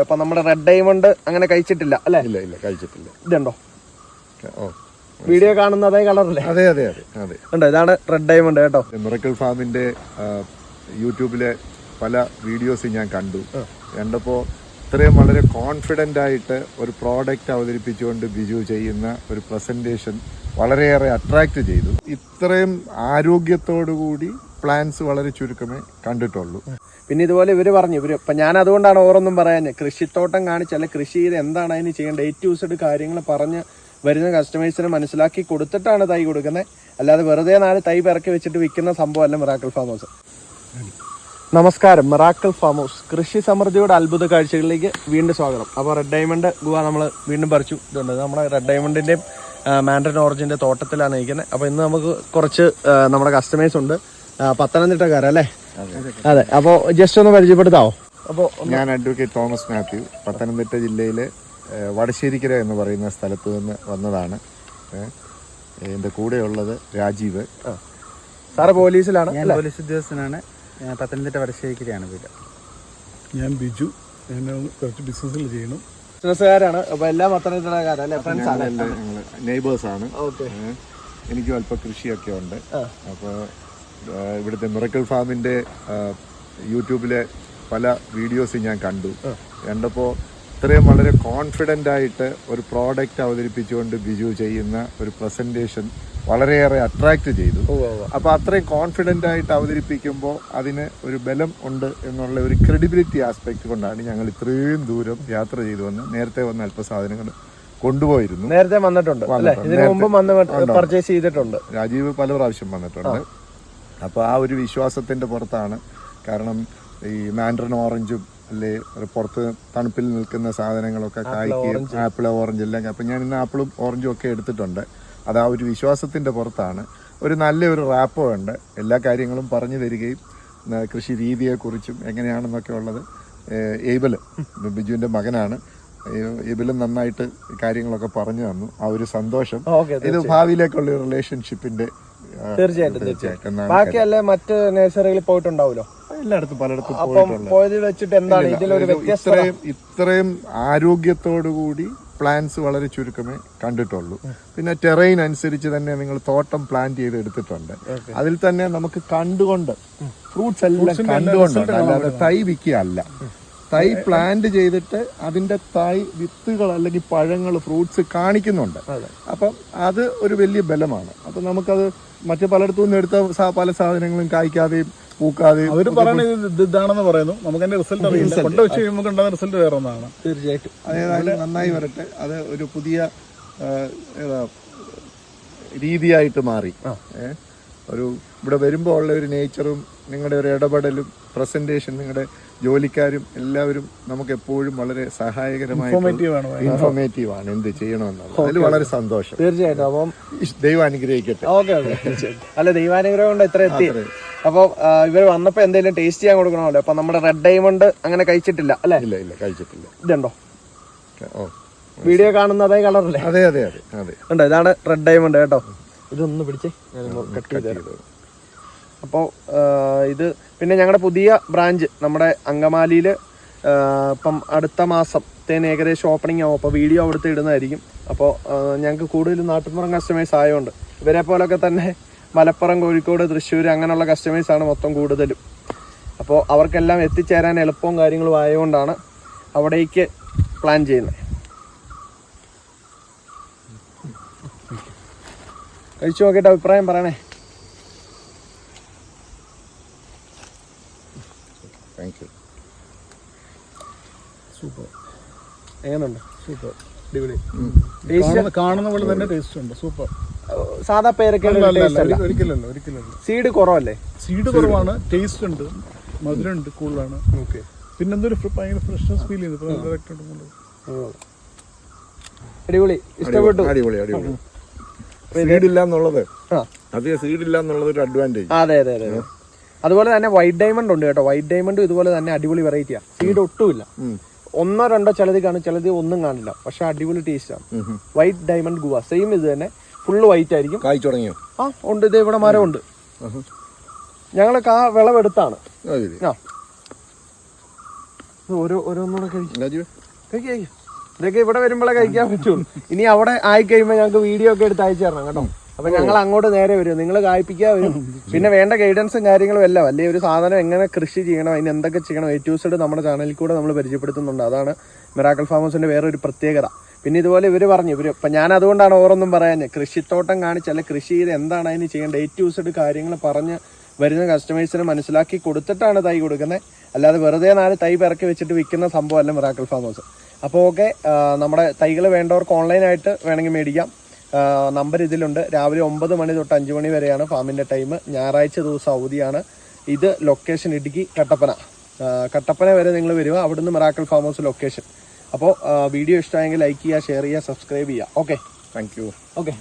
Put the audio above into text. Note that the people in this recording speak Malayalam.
അപ്പൊ നമ്മുടെ റെഡ് ഡയമണ്ട് അങ്ങനെ കഴിച്ചിട്ടില്ല അല്ലെ? ഇല്ല ഇല്ല കഴിച്ചിട്ടില്ല. ഇതുണ്ടോ? വീഡിയോ കാണുന്ന അതേ കളറല്ലേ അതെ അതെ അതെ അതെ. ഉണ്ടോ? ഇതാണ് റെഡ് ഡയമണ്ട് കേട്ടോ. മിറക്കിൾ ഫാമിന്റെ യൂട്യൂബിലെ പല വീഡിയോസ് ഞാൻ കണ്ടു. കണ്ടപ്പോൾ ഇത്രയും വളരെ കോൺഫിഡന്റ് ആയിട്ട് ഒരു പ്രോഡക്റ്റ് അവതരിപ്പിച്ചുകൊണ്ട് ബിജു ചെയ്യുന്ന ഒരു പ്രസന്റേഷൻ വളരെയേറെ അട്രാക്റ്റ് ചെയ്തു. ഇത്രയും ആരോഗ്യത്തോടു കൂടി പ്ലാൻസ് വളരെ ചുരുക്കമേ കണ്ടിട്ടുള്ളൂ. പിന്നെ ഇതുപോലെ ഇവർ പറഞ്ഞു ഇവർ ഇപ്പൊ ഞാൻ അതുകൊണ്ടാണ് ഓരോന്നും പറയാൻ കൃഷിത്തോട്ടം കാണിച്ചല്ല കൃഷി ചെയ്ത് എന്താണ് അതിന് ചെയ്യേണ്ടത്? എ ടു കാര്യങ്ങൾ പറഞ്ഞ് വരുന്ന കസ്റ്റമേഴ്സിന് മനസ്സിലാക്കി കൊടുത്തിട്ടാണ് തൈ കൊടുക്കുന്നത്. അല്ലാതെ വെറുതെ നാല് തൈ പിറക്കി വെച്ചിട്ട് വിൽക്കുന്ന അല്ല മിറാക്കിൾ ഫാം ഹൗസ് നമസ്കാരം. മിറാക്കിൾ ഫാം ഹൗസ് കൃഷി സമൃദ്ധിയുടെ അത്ഭുത കാഴ്ചകളിലേക്ക് വീണ്ടും സ്വാഗതം. അപ്പോൾ റെഡ് ഡയമണ്ട് ഗുവ നമ്മൾ വീണ്ടും പറിച്ചു. ഇതുണ്ട്. നമ്മുടെ റെഡ് ഡയമണ്ടിന്റെയും മാൻഡൻ ഓറഞ്ചിന്റെ തോട്ടത്തിലാണ് നിൽക്കുന്നത്. അപ്പോൾ ഇന്ന് നമുക്ക് കുറച്ച് നമ്മുടെ കസ്റ്റമേഴ്സ് ഉണ്ട്. ആ, പത്തനംതിട്ടക്കാരല്ലേ? അതെ. അപ്പോൾ ജസ്റ്റ് ഒന്ന് പരിചയപ്പെടുത്താവോ? അപ്പോൾ ഞാൻ അഡ്വക്കേറ്റ് തോമസ് മാത്യു പത്തനംതിട്ട ജില്ലയിലെ വടശ്ശേരിക്കര എന്ന് പറയുന്ന സ്ഥലത്ത് നിന്ന് വന്നതാണ്. എന്റെ എന്റെ കൂടെയുള്ളത് രാജീവ്. സാറ് പോലീസിലാണ് ഞാൻ പോലീസ് ഉദ്യോഗസ്ഥനാണ്. ഞാൻ പത്തനംതിട്ട വടശ്ശേരിക്കരയാണ് വീട്. ഞാൻ ബിജു. ഞാൻ കുറച്ച് ബിസിനസ്സിൽ ചെയ്യണം. ബിസിനസ്സുകാരാണ്. അപ്പോൾ എല്ലാം പത്തനംതിട്ടക്കാരല്ലേ ഫ്രണ്ട്സ് ആണ്. നെയ്ബേഴ്സ് ആണ്. ഓക്കെ എനിക്കും അല്പം കൃഷിയൊക്കെ ഉണ്ട്. അപ്പൊ അപ്പോൾ ഇവിടുത്തെ മിറക്കിൾ ഫാമിന്റെ യൂട്യൂബിലെ പല വീഡിയോസ് ഞാൻ കണ്ടു. കണ്ടപ്പോൾ ഇത്രയും വളരെ കോൺഫിഡന്റ് ആയിട്ട് ഒരു പ്രോഡക്റ്റ് അവതരിപ്പിച്ചുകൊണ്ട് ബിജു ചെയ്യുന്ന ഒരു പ്രസന്റേഷൻ വളരെയേറെ അട്രാക്റ്റ് ചെയ്തു. അപ്പോൾ അത്രയും കോൺഫിഡന്റ് ആയിട്ട് അവതരിപ്പിക്കുമ്പോൾ അതിന് ഒരു ബലം ഉണ്ട് എന്നുള്ള ഒരു ക്രെഡിബിലിറ്റി ആസ്പെക്ട് കൊണ്ടാണ് ഞങ്ങൾ ഇത്രയും ദൂരം യാത്ര ചെയ്തു വന്ന് നേരത്തെ വന്ന അല്പസാധനങ്ങൾ കൊണ്ടുപോയിരുന്നു. നേരത്തെ വന്നിട്ടുണ്ട് ഇതിനു മുമ്പ് പർച്ചേസ് ചെയ്തിട്ടുണ്ട്. രാജീവ് പല പ്രാവശ്യം വന്നിട്ടുണ്ട്. അപ്പോൾ ആ ഒരു വിശ്വാസത്തിന്റെ പുറത്താണ്. കാരണം ഈ മാൻഡ്രൻ ഓറഞ്ചും അല്ലെ പുറത്ത് തണുപ്പിൽ നിൽക്കുന്ന സാധനങ്ങളൊക്കെ കായ്ക്കുകയും ആപ്പിൾ ഓറഞ്ച്. എല്ലാം അപ്പം ഞാൻ ഇന്ന് ആപ്പിളും ഓറഞ്ചും ഒക്കെ എടുത്തിട്ടുണ്ട്. അത് ആ ഒരു വിശ്വാസത്തിന്റെ പുറത്താണ്. ഒരു നല്ലൊരു റാപ്പ് ഉണ്ട്. എല്ലാ കാര്യങ്ങളും പറഞ്ഞു തരികയും കൃഷി രീതിയെക്കുറിച്ചും എങ്ങനെയാണെന്നൊക്കെ ഉള്ളത് ഏഹ് ഏബിൾ ബിജുവിന്റെ മകനാണ്. ഏഹ് നന്നായിട്ട് കാര്യങ്ങളൊക്കെ പറഞ്ഞു തന്നു. ആ ഒരു സന്തോഷം. ഇത് ഭാവിയിലേക്കുള്ള റിലേഷൻഷിപ്പിന്റെ തീർച്ചയായിട്ടും തീർച്ചയായിട്ടും. ബാക്കിയല്ലേ ബാക്കി അല്ലേ മറ്റ് നഴ്സറികളിൽ പോയിട്ടുണ്ടാവുമല്ലോ? എല്ലായിടത്തും പലയിടത്തും അപ്പം പോയത് വെച്ചിട്ട് എന്താണ് ഇതിലൊരു വ്യത്യസ്തത? ഇത്രയും ഇത്രയും ആരോഗ്യത്തോടു കൂടി പ്ലാന്റ്സ് വളരെ ചുരുക്കമേ കണ്ടിട്ടുള്ളൂ. പിന്നെ ടെറൈൻ അനുസരിച്ച് തന്നെ നിങ്ങൾ തോട്ടം പ്ലാൻ ചെയ്ത് എടുത്തിട്ടുണ്ട് അതിൽ തന്നെ നമുക്ക് കണ്ടുകൊണ്ട് ഫ്രൂട്ട്സ് എല്ലാം കണ്ടുകൊണ്ടുണ്ട്. അല്ലാതെ തൈ വിൽക്കുകയല്ല. തൈ പ്ലാന്റ് ചെയ്തിട്ട് അതിന്റെ തൈ വിത്തുകൾ അല്ലെങ്കിൽ പഴങ്ങൾ ഫ്രൂട്ട്സ് കാണിക്കുന്നുണ്ട്. അപ്പം അത് ഒരു വലിയ ബലമാണ്. അപ്പം നമുക്കത് മറ്റു പലയിടത്തു നിന്ന് എടുത്ത പല സാധനങ്ങളും കായ്ക്കാതെയും പൂക്കാതെ അവർ പറയുന്നത് ഇത് ഇത് ഇതാണെന്ന് പറയുന്നു. നമുക്ക് അതിന്റെ റിസൾട്ട് അറിയില്ല. കൊണ്ട് വെച്ച് കഴിയുമ്പോൾ ഉണ്ടാകുന്ന റിസൾട്ട് വേറെ ഒന്നാണ് തീർച്ചയായിട്ടും. അതേതായാലും നന്നായി വരട്ടെ. അത് ഒരു പുതിയ ഏതാ, രീതിയായിട്ട് മാറി. ഒരു ഇവിടെ വരുമ്പോൾ ഉള്ള ഒരു നേച്ചറും നിങ്ങളുടെ ഒരു ഇടപെടലും പ്രസന്റേഷൻ നിങ്ങളുടെ ജോലിക്കാരും എല്ലാവരും നമുക്ക് എപ്പോഴും വളരെ സഹായകരമായി ഇൻഫോർമേറ്റീവ് ആണ് എന്ത് ചെയ്യണമെന്നുള്ളത്. അതിൽ വളരെ സന്തോഷം. തീർച്ചയായിട്ടും. അപ്പം ദൈവാനുഗ്രഹിക്കട്ടെ ദൈവം അനുഗ്രഹിക്കട്ടെ. ഓക്കെ അല്ല ദൈവാനുഗ്രഹം കൊണ്ട് എത്ര എത്തി. അപ്പോൾ ഇവർ വന്നപ്പോൾ എന്തെങ്കിലും ടേസ്റ്റ് ചെയ്യാൻ കൊടുക്കണമല്ലോ. അപ്പൊ നമ്മുടെ റെഡ് ഡയമണ്ട് അങ്ങനെ കഴിച്ചിട്ടില്ല അല്ലേ? ഇല്ല ഇല്ല കഴിച്ചിട്ടില്ല. ഇതുണ്ടോ? ഓ വീഡിയോ കാണുന്ന അതേ കളറല്ലേ അതെ അതെ അതെ അതെ. ഉണ്ടോ? ഇതാണ് റെഡ് ഡയമണ്ട് കേട്ടോ. ഇതൊന്ന് പിടിച്ചേ. കട്ട് ചെയ്ത്. അപ്പോൾ ഇത് പിന്നെ ഞങ്ങളുടെ പുതിയ ബ്രാഞ്ച് നമ്മുടെ അങ്കമാലിയിൽ ഇപ്പം അടുത്ത മാസത്തേന് ഏകദേശം ഓപ്പണിംഗ് ആവും. അപ്പോൾ വീഡിയോ അവിടുത്തെ ഇടുന്നതായിരിക്കും. അപ്പോൾ ഞങ്ങൾക്ക് കൂടുതലും നാട്ടുപുറം കസ്റ്റമേഴ്സ് ആയതുകൊണ്ട് ഇവരെ പോലൊക്കെ തന്നെ മലപ്പുറം കോഴിക്കോട് തൃശ്ശൂർ അങ്ങനെയുള്ള കസ്റ്റമേഴ്സാണ് മൊത്തം കൂടുതലും. അപ്പോൾ അവർക്കെല്ലാം എത്തിച്ചേരാൻ എളുപ്പവും കാര്യങ്ങളും ആയതുകൊണ്ടാണ് അവിടേക്ക് പ്ലാൻ ചെയ്യുന്നത് കഴിച്ചു നോക്കിയിട്ട് അഭിപ്രായം പറയണേ താങ്ക് യു സൂപ്പർ. എങ്ങനെയുണ്ട് സൂപ്പർ. അടിപൊളി. ടേസ്റ്റ് കാണുന്ന പോലെ തന്നെ ടേസ്റ്റ് ഉണ്ട്. സൂപ്പർ. സാധാ പേരൊക്കെ ഒരിക്കലല്ല ഒരിക്കലല്ല. സീഡ് കുറവല്ലേ? സീഡ് കുറവാണ് ടേസ്റ്റ് ഉണ്ട് മധുരം ഉണ്ട് കൂടുതലാണ്. ഓക്കെ പിന്നെ എന്തൊരു ഭയങ്കര ഫ്രഷ്നെസ് ഫീൽ ചെയ്യുന്നു. അടിപൊളി. ഇഷ്ടപ്പെട്ടു. അടിപൊളി അടിപൊളി. സീഡില്ല എന്നുള്ളത് ആ. അധികം സീഡ് ഇല്ല എന്നുള്ളത് ഒരു അഡ്വാന്റേജ് അതെ അതെ അതെ അതെ. അതുപോലെ തന്നെ വൈറ്റ് ഡയമണ്ട് ഉണ്ട് കേട്ടോ. വൈറ്റ് ഡയമണ്ടും ഇതുപോലെ തന്നെ അടിപൊളി വെറൈറ്റിയാ സീഡ് ഒട്ടുമില്ല. ഒന്നോ രണ്ടോ ചിലത് കാണും ചിലത് ഒന്നും കാണില്ല. പക്ഷെ അടിപൊളി ടേസ്റ്റ് ആണ്. White diamond guava. സെയിം ഇത് തന്നെ. ഫുള്ള് വൈറ്റ് ആയിരിക്കും. കായ്ച്ചു തുടങ്ങിയോ? ആ ഉണ്ട്. ഇത് ഇവിടെ മരം ഉണ്ട്. ഞങ്ങളൊക്കെ ആ വിളവെടുത്താണ് ആ. ഓരോ കഴിക്കാം ഇതൊക്കെ ഇവിടെ വരുമ്പോഴേ കഴിക്കാൻ പറ്റുള്ളൂ. ഇനി അവിടെ ആയി കഴിയുമ്പോൾ ഞങ്ങൾക്ക് വീഡിയോ ഒക്കെ എടുത്ത് അയച്ചു തരണം കേട്ടോ. അപ്പൊ ഞങ്ങൾ അങ്ങോട്ട് നേരെ വരും. നിങ്ങൾ കായ്പിക്കാ വരും. പിന്നെ വേണ്ട ഗൈഡൻസും കാര്യങ്ങളും എല്ലാം. അല്ലേ? ഒരു സാധനം എങ്ങനെ കൃഷി ചെയ്യണം അതിന് എന്തൊക്കെ ചെയ്യണം എ ടു സൈഡ് നമ്മുടെ ചാനലിൽ കൂടെ നമ്മൾ പരിചയപ്പെടുത്തുന്നുണ്ട്. അതാണ് മിറാക്കൽ ഫാമേഴ്സിന്റെ വേറൊരു പ്രത്യേകത. പിന്നെ ഇതുപോലെ ഇവർ പറഞ്ഞു ഇവർ ഇപ്പം ഞാൻ അതുകൊണ്ടാണ് ഓരോന്നും പറയാൻ കൃഷിത്തോട്ടം കാണിച്ച് അല്ലെ കൃഷി ചെയ്ത് എന്താണ് അതിന് ചെയ്യേണ്ടത്? എ ടു സെഡ് കാര്യങ്ങൾ പറഞ്ഞ് വരുന്ന കസ്റ്റമേഴ്സിന് മനസ്സിലാക്കി കൊടുത്തിട്ടാണ് തൈ കൊടുക്കുന്നത് അല്ലാതെ വെറുതെ നാല് തൈ പിറക്കി വെച്ചിട്ട് വിൽക്കുന്ന സംഭവമല്ല മിറാക്കൽ ഫാമേഴ്സ് അപ്പോൾ ഓക്കെ നമ്മുടെ തൈകൾ വേണ്ടവർക്ക് ഓൺലൈനായിട്ട് വേണമെങ്കിൽ മേടിക്കാം. നമ്പർ ഇതിലുണ്ട്. രാവിലെ ഒമ്പത് മണി തൊട്ട് അഞ്ച് മണി വരെയാണ് ഫാമിന്റെ ടൈം. ഞായറാഴ്ച ദിവസം അവധിയാണ്. ഇത് ലൊക്കേഷൻ ഇടുക്കി കട്ടപ്പന. കട്ടപ്പന വരെ നിങ്ങൾ വരിക. അവിടുന്ന് മെറാക്കൽ ഫാം ഹൗസ് ലൊക്കേഷൻ അപ്പോൾ വീഡിയോ ഇഷ്ടമായെങ്കിൽ ലൈക്ക് ചെയ്യുക ഷെയർ ചെയ്യുക സബ്സ്ക്രൈബ് ചെയ്യുക. Okay thank you okay